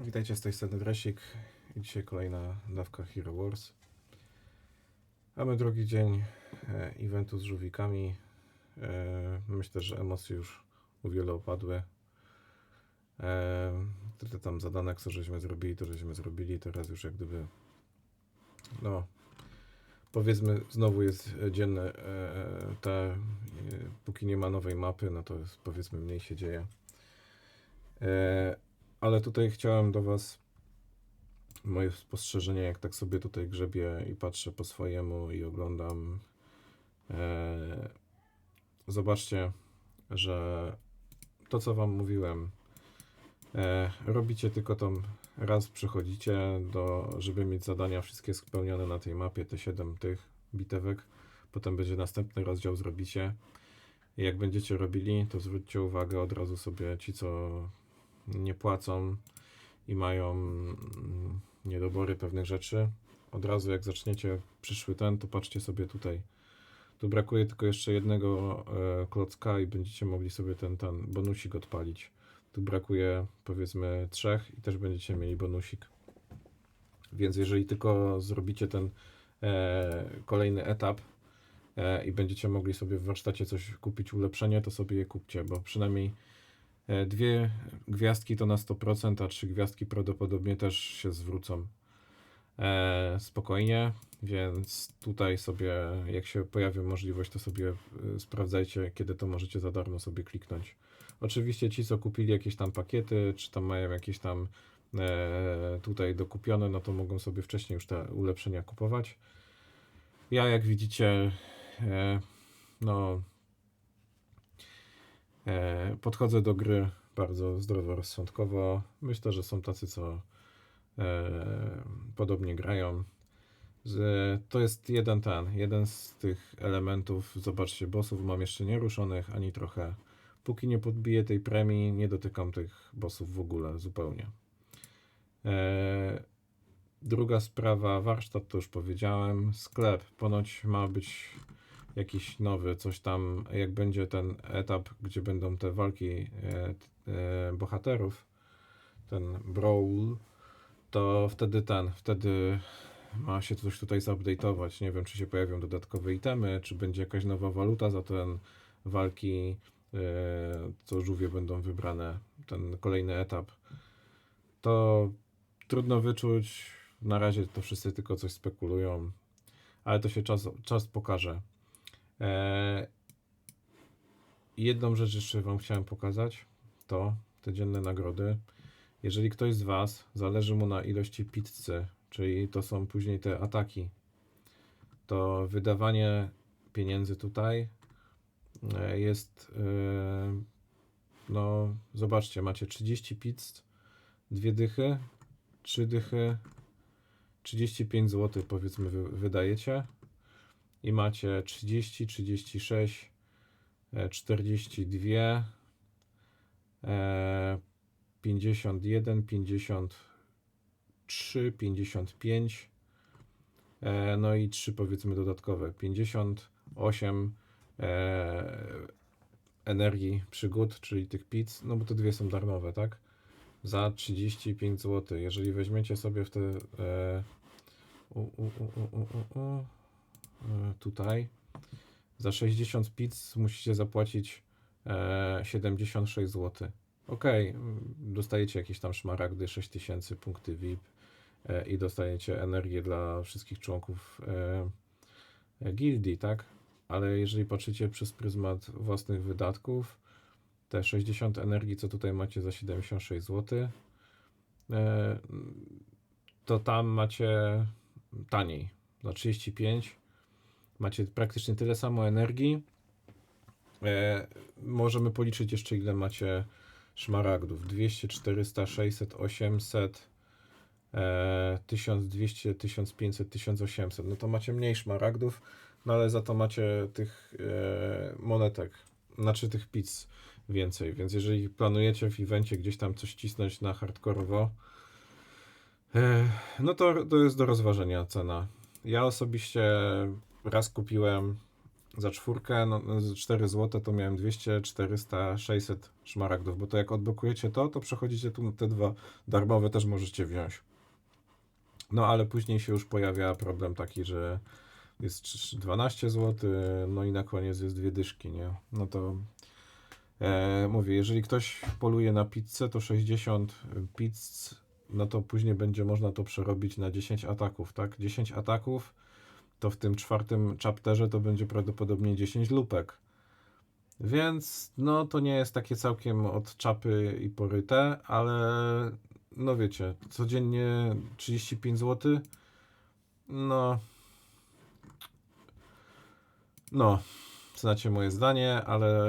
Witajcie z tej strony Dresik i dzisiaj kolejna dawka Hero Wars. Mamy drugi dzień e, eventu z żółwikami. E, myślę, że emocje już u wielu opadły. E, tyle tam zadanek, co żeśmy zrobili, to żeśmy zrobili. Teraz już jak gdyby, no, powiedzmy, znowu jest dzienne te, póki nie ma nowej mapy, no to jest, powiedzmy mniej się dzieje. Ale tutaj chciałem do Was moje spostrzeżenie, jak tak sobie tutaj grzebię i patrzę po swojemu i oglądam. E, zobaczcie, że to, co Wam mówiłem, e, robicie tylko tam raz przychodzicie, do, żeby mieć zadania wszystkie spełnione na tej mapie, te 7 tych bitewek. Potem będzie następny rozdział, zrobicie. Jak będziecie robili, to zwróćcie uwagę od razu sobie ci, co nie płacą i mają mm, niedobory pewnych rzeczy. Od razu jak zaczniecie przyszły ten, to patrzcie sobie tutaj. Tu brakuje tylko jeszcze jednego e, klocka i będziecie mogli sobie ten, ten bonusik odpalić. Tu brakuje powiedzmy trzech i też będziecie mieli bonusik. Więc jeżeli tylko zrobicie ten e, kolejny etap e, i będziecie mogli sobie w warsztacie coś kupić, ulepszenie, to sobie je kupcie, bo przynajmniej Dwie gwiazdki to na 100%, a trzy gwiazdki prawdopodobnie też się zwrócą e, spokojnie, więc tutaj sobie, jak się pojawi możliwość, to sobie e, sprawdzajcie, kiedy to możecie za darmo sobie kliknąć. Oczywiście ci, co kupili jakieś tam pakiety, czy tam mają jakieś tam e, tutaj dokupione, no to mogą sobie wcześniej już te ulepszenia kupować. Ja, jak widzicie, e, no E, Podchodzę do gry bardzo zdroworozsądkowo. Myślę, że są tacy, co e, podobnie grają. Z, to jest jeden ten, jeden z tych elementów. Zobaczcie, bossów mam jeszcze nieruszonych ani trochę. Póki nie podbiję tej premii, nie dotykam tych bossów w ogóle zupełnie. E, druga sprawa, warsztat to już powiedziałem. Sklep ponoć ma być jakiś nowy, coś tam, jak będzie ten etap, gdzie będą te walki e, e, bohaterów, ten brawl, to wtedy ten, wtedy ma się coś tutaj zupdate'ować. Nie wiem, czy się pojawią dodatkowe itemy, czy będzie jakaś nowa waluta za ten walki, e, co żółwie będą wybrane, ten kolejny etap. To trudno wyczuć. Na razie to wszyscy tylko coś spekulują, ale to się czas, czas pokaże. Eee, jedną rzecz jeszcze Wam chciałem pokazać, to te dzienne nagrody. Jeżeli ktoś z Was zależy mu na ilości pizzy, czyli to są później te ataki, to wydawanie pieniędzy tutaj e, jest, e, no zobaczcie, macie 30 pizz, dwie dychy, trzy dychy, 35 zł powiedzmy wy, wydajecie i macie 30, 36, e, 42, e, 51, 53, 55, e, no i 3 powiedzmy dodatkowe, 58 e, energii przygód, czyli tych pizz, no bo te dwie są darmowe, tak? Za 35 zł. Jeżeli weźmiecie sobie w te e, u, u, u, u, u, u, tutaj. Za 60 pizz musicie zapłacić e, 76 zł. Ok, dostajecie jakieś tam szmaragdy, 6000 punkty VIP e, i dostajecie energię dla wszystkich członków e, e, gildii, tak? Ale jeżeli patrzycie przez pryzmat własnych wydatków, te 60 energii, co tutaj macie za 76 zł, to tam macie taniej, za 35 macie praktycznie tyle samo energii. E, możemy policzyć jeszcze ile macie szmaragdów. 200, 400, 600, 800, e, 1200, 1500, 1800. No to macie mniej szmaragdów, no ale za to macie tych e, monetek, znaczy tych pizz więcej. Więc jeżeli planujecie w evencie gdzieś tam coś cisnąć na hardkorowo, e, no to, to jest do rozważenia cena. Ja osobiście raz kupiłem za czwórkę, no, za 4 zł to miałem 200, 400, 600 szmaragdów, bo to jak odblokujecie to, to przechodzicie tu te dwa darmowe też możecie wziąć. No ale później się już pojawia problem taki, że jest trz- 12 zł, no i na koniec jest dwie dyszki, nie? No to e, mówię, jeżeli ktoś poluje na pizzę, to 60 pizz, no to później będzie można to przerobić na 10 ataków, tak? 10 ataków to w tym czwartym chapterze to będzie prawdopodobnie 10 lupek. Więc no to nie jest takie całkiem od czapy i poryte, ale no wiecie, codziennie 35 zł. No. No, znacie moje zdanie, ale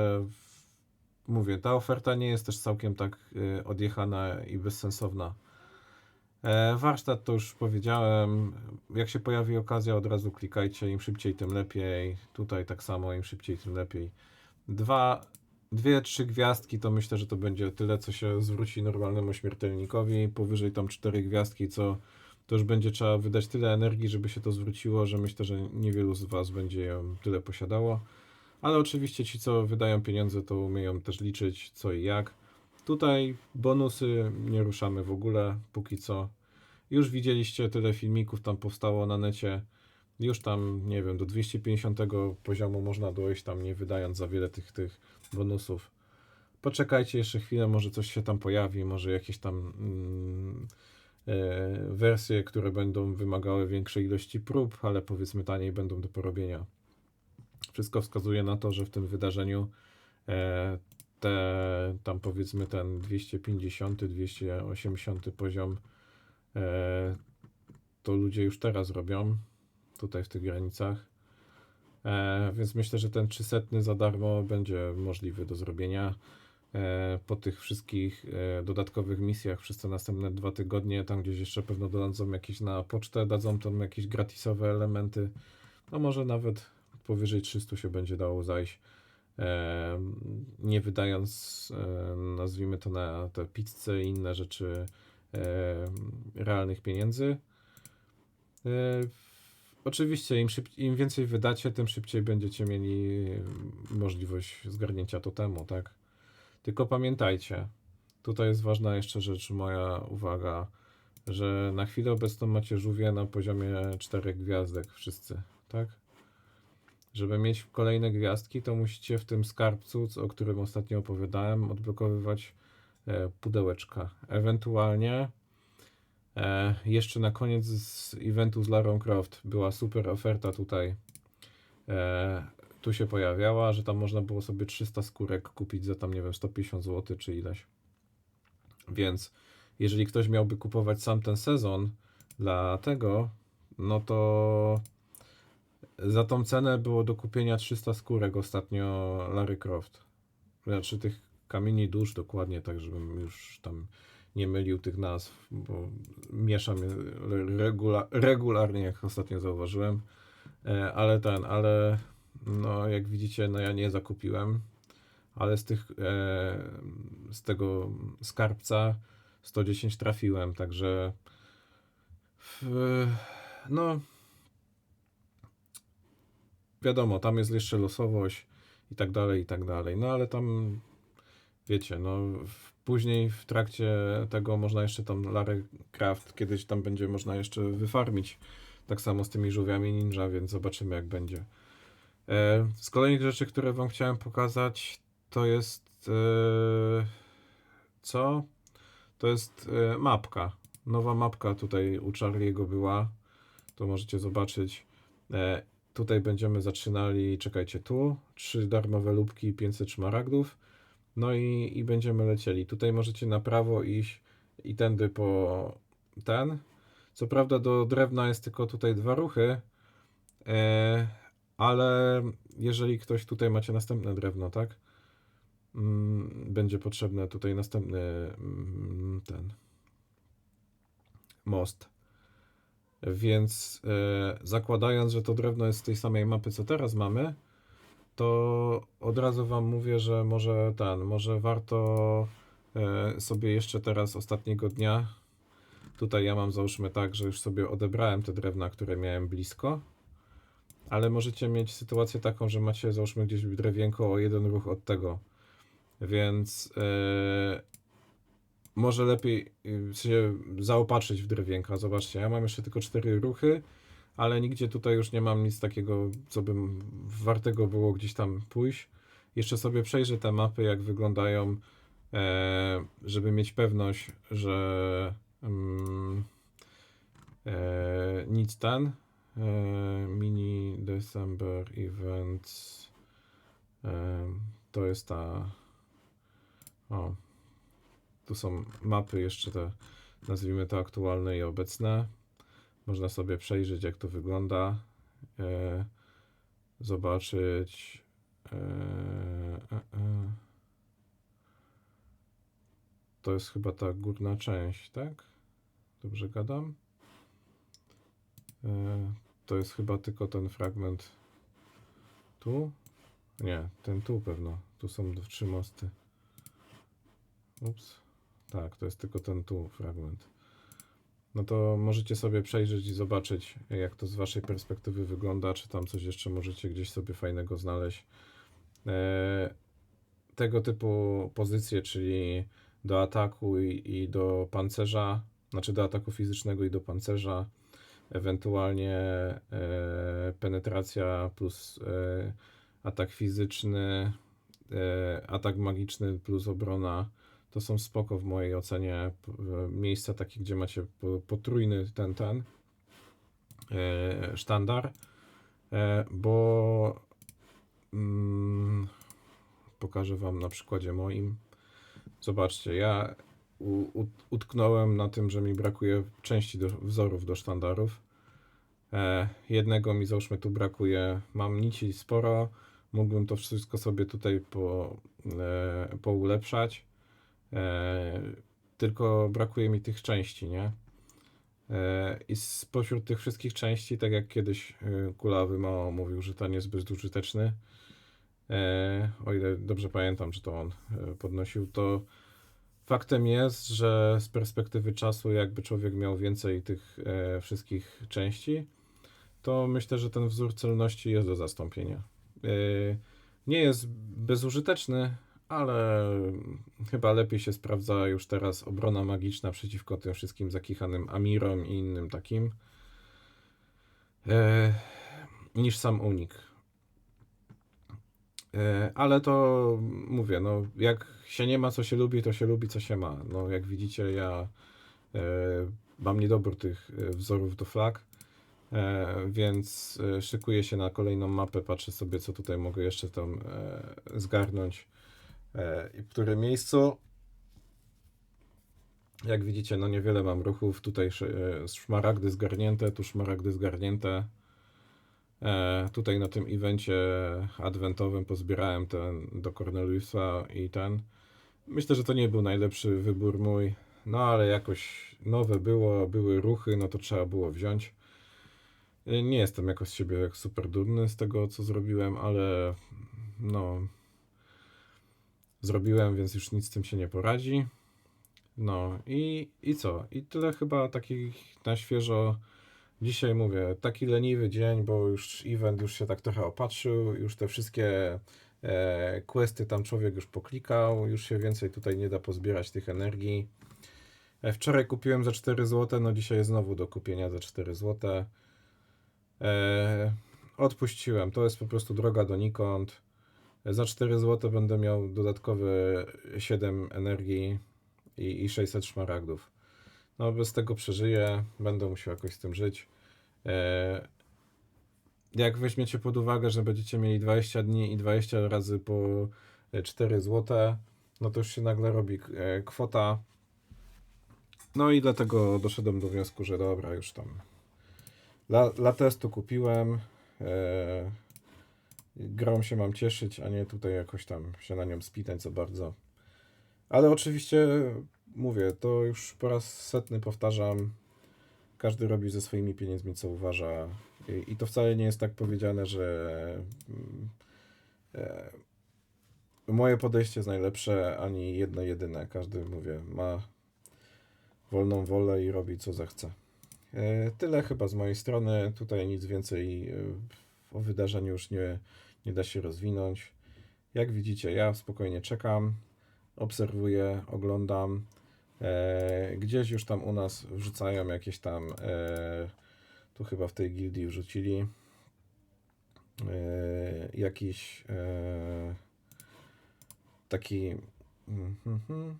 mówię, ta oferta nie jest też całkiem tak y, odjechana i bezsensowna. E, warsztat to już powiedziałem. Jak się pojawi okazja, od razu klikajcie. Im szybciej, tym lepiej. Tutaj tak samo, im szybciej, tym lepiej. Dwa, dwie, trzy gwiazdki to myślę, że to będzie tyle, co się zwróci normalnemu śmiertelnikowi. Powyżej tam cztery gwiazdki, co to już będzie trzeba wydać tyle energii, żeby się to zwróciło, że myślę, że niewielu z Was będzie ją tyle posiadało. Ale oczywiście ci, co wydają pieniądze, to umieją też liczyć co i jak. Tutaj bonusy nie ruszamy w ogóle, póki co. Już widzieliście tyle filmików, tam powstało na necie. Już tam, nie wiem, do 250 poziomu można dojść, tam nie wydając za wiele tych, tych bonusów. Poczekajcie jeszcze chwilę, może coś się tam pojawi, może jakieś tam mm, e, wersje, które będą wymagały większej ilości prób, ale powiedzmy taniej będą do porobienia. Wszystko wskazuje na to, że w tym wydarzeniu e, te, tam powiedzmy ten 250, 280 poziom e, to ludzie już teraz robią tutaj w tych granicach. E, więc myślę, że ten 300 za darmo będzie możliwy do zrobienia. E, po tych wszystkich e, dodatkowych misjach przez te następne dwa tygodnie, tam gdzieś jeszcze pewno dadzą jakieś na pocztę, dadzą tam jakieś gratisowe elementy. No może nawet powyżej 300 się będzie dało zajść nie wydając, nazwijmy to na te pizze i inne rzeczy realnych pieniędzy. E, Oczywiście, im, szyb, im więcej wydacie, tym szybciej będziecie mieli możliwość zgarnięcia totemu, tak? Tylko pamiętajcie, tutaj jest ważna jeszcze rzecz, moja uwaga, że na chwilę obecną macie żółwie na poziomie 4 gwiazdek wszyscy, tak? Żeby mieć kolejne gwiazdki, to musicie w tym skarbcu, o którym ostatnio opowiadałem, odblokowywać e, pudełeczka. Ewentualnie e, jeszcze na koniec z eventu z Larą Croft była super oferta tutaj. E, tu się pojawiała, że tam można było sobie 300 skórek kupić za tam, nie wiem, 150 zł czy ileś. Więc jeżeli ktoś miałby kupować sam ten sezon dla tego, no to za tą cenę było do kupienia 300 skórek ostatnio Larry Croft. Znaczy tych kamieni dusz dokładnie, tak żebym już tam nie mylił tych nazw, bo mieszam je regula regularnie, jak ostatnio zauważyłem. E, ale ten, ale no jak widzicie, no ja nie zakupiłem, ale z tych, e, z tego skarbca 110 trafiłem, także w, no wiadomo, tam jest jeszcze losowość i tak dalej, i tak dalej. No ale tam, wiecie, no w, później w trakcie tego można jeszcze tam Larry Craft, kiedyś tam będzie można jeszcze wyfarmić. Tak samo z tymi żółwiami ninja, więc zobaczymy jak będzie. E, z kolejnych rzeczy, które wam chciałem pokazać, to jest e, co? To jest e, mapka. Nowa mapka tutaj u Charlie'ego była. To możecie zobaczyć. E, Tutaj będziemy zaczynali, czekajcie, tu, trzy darmowe lubki, 500 szmaragdów, no i, i będziemy lecieli. Tutaj możecie na prawo iść i tędy po ten. Co prawda do drewna jest tylko tutaj dwa ruchy, e, ale jeżeli ktoś tutaj macie następne drewno, tak? Mm, będzie potrzebne tutaj następny mm, ten most. Więc e, zakładając, że to drewno jest z tej samej mapy, co teraz mamy, to od razu Wam mówię, że może ten, może warto e, sobie jeszcze teraz ostatniego dnia. Tutaj ja mam załóżmy tak, że już sobie odebrałem te drewna, które miałem blisko. ale możecie mieć sytuację taką, że macie załóżmy gdzieś drewienko o jeden ruch od tego, więc e, może lepiej y, się zaopatrzyć w drewienka. Zobaczcie, ja mam jeszcze tylko cztery ruchy, ale nigdzie tutaj już nie mam nic takiego, co bym wartego było gdzieś tam pójść. Jeszcze sobie przejrzę te mapy, jak wyglądają, e, żeby mieć pewność, że mm, e, nic ten. E, mini December Events. To jest ta. O, tu są mapy jeszcze te, nazwijmy to aktualne i obecne. Można sobie przejrzeć, jak to wygląda. E, zobaczyć. E, e, e. To jest chyba ta górna część, tak? Dobrze gadam? E, to jest chyba tylko ten fragment tu? Nie, ten tu pewno. Tu są trzy mosty. Ups. Tak, to jest tylko ten tu fragment. No to możecie sobie przejrzeć i zobaczyć, jak to z waszej perspektywy wygląda, czy tam coś jeszcze możecie gdzieś sobie fajnego znaleźć. E, tego typu pozycje, czyli do ataku i, i do pancerza, znaczy do ataku fizycznego i do pancerza, ewentualnie e, penetracja plus e, atak fizyczny, e, atak magiczny plus obrona. To są spoko w mojej ocenie w- miejsca takie, gdzie macie po- potrójny ten, ten e, sztandar, e, bo mm, pokażę wam na przykładzie moim. Zobaczcie, ja u, ut- utknąłem na tym, że mi brakuje części do, wzorów do sztandarów. E, jednego mi załóżmy tu brakuje. Mam nici sporo. Mógłbym to wszystko sobie tutaj po, e, poulepszać. E, tylko brakuje mi tych części, nie? E, I spośród tych wszystkich części, tak jak kiedyś e, Kulawy Mao mówił, że ten jest zbyt użyteczny, e, o ile dobrze pamiętam, że to on podnosił, to faktem jest, że z perspektywy czasu, jakby człowiek miał więcej tych wszystkich części, to myślę, że ten wzór celności jest do zastąpienia. Nie jest bezużyteczny, ale chyba lepiej się sprawdza już teraz obrona magiczna przeciwko tym wszystkim zakichanym Amirom i innym takim, e, niż sam unik. E, ale to mówię, no jak się nie ma co się lubi, to się lubi co się ma. No jak widzicie, ja e, mam niedobór tych e, wzorów do flag, e, więc e, szykuję się na kolejną mapę, patrzę sobie co tutaj mogę jeszcze tam e, zgarnąć i w którym miejscu. Jak widzicie, no niewiele mam ruchów. Tutaj e, szmaragdy zgarnięte, tu szmaragdy zgarnięte. E, tutaj na tym evencie adwentowym pozbierałem ten do Corneliusa i ten. Myślę, że to nie był najlepszy wybór mój, no ale jakoś nowe było, były ruchy, no to trzeba było wziąć. E, Nie jestem jakoś z siebie super dumny z tego, co zrobiłem, ale no zrobiłem, więc już nic z tym się nie poradzi. No i, i co? I tyle chyba takich na świeżo. Dzisiaj mówię, taki leniwy dzień, bo już event już się tak trochę opatrzył, już te wszystkie e, questy tam człowiek już poklikał, już się więcej tutaj nie da pozbierać tych energii. E, wczoraj kupiłem za 4 zł, no dzisiaj znowu do kupienia za 4 zł. E, odpuściłem, to jest po prostu droga donikąd. E, Za 4 zł będę miał dodatkowe 7 energii i, i 600 szmaragdów. No bez tego przeżyję, będę musiał jakoś z tym żyć. E, jak weźmiecie pod uwagę, że będziecie mieli 20 dni i 20 razy po e, 4 zł, no to już się nagle robi e, kwota. No i dlatego doszedłem do wniosku, że dobra, już tam dla, dla testu kupiłem. Grą się mam cieszyć, a nie tutaj jakoś tam się na nią spitać za bardzo. Ale oczywiście mówię, to już po raz setny powtarzam. Każdy robi ze swoimi pieniędzmi co uważa. I, i to wcale nie jest tak powiedziane, że mm, e, moje podejście jest najlepsze, ani jedno jedyne. Każdy, mówię, ma wolną wolę i robi co zechce. E, tyle chyba z mojej strony. Tutaj nic więcej e, o wydarzeniu już nie, nie da się rozwinąć. Jak widzicie, ja spokojnie czekam, obserwuję, oglądam. E, gdzieś już tam u nas wrzucają jakieś tam, e, tu chyba w tej gildii wrzucili e, jakiś e, taki. mhm, mhm.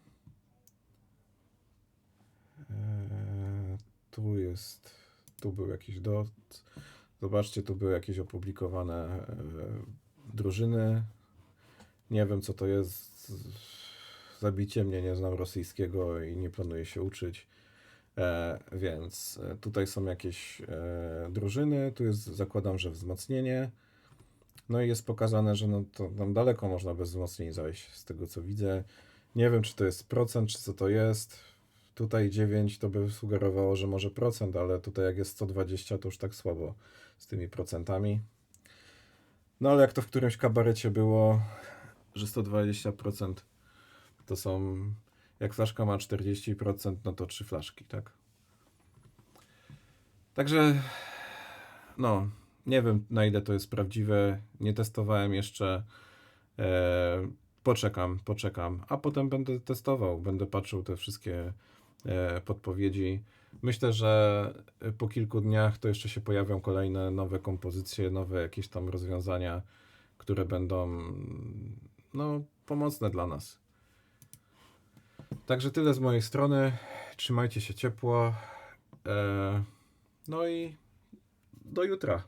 E, tu jest, tu był jakiś dot. Zobaczcie, tu były jakieś opublikowane e, drużyny. Nie wiem, co to jest. Zabicie mnie, nie znam rosyjskiego i nie planuję się uczyć. E, więc e, tutaj są jakieś drużyny. Tu jest, zakładam, że wzmocnienie. No i jest pokazane, że no to tam daleko można bez wzmocnień zajść, z tego co widzę. Nie wiem, czy to jest procent, czy co to jest. Tutaj 9 to by sugerowało, że może procent, ale tutaj jak jest 120, to już tak słabo z tymi procentami. No ale jak to w którymś kabarecie było, że 120% to są. Jak flaszka ma 40%, no to trzy flaszki, tak? Także. No, nie wiem na ile to jest prawdziwe. Nie testowałem jeszcze. E, poczekam, poczekam, a potem będę testował. Będę patrzył te wszystkie e, podpowiedzi. Myślę, że po kilku dniach to jeszcze się pojawią kolejne nowe kompozycje, nowe jakieś tam rozwiązania, które będą no, pomocne dla nas. Także tyle z mojej strony. Trzymajcie się ciepło. E, no i do jutra.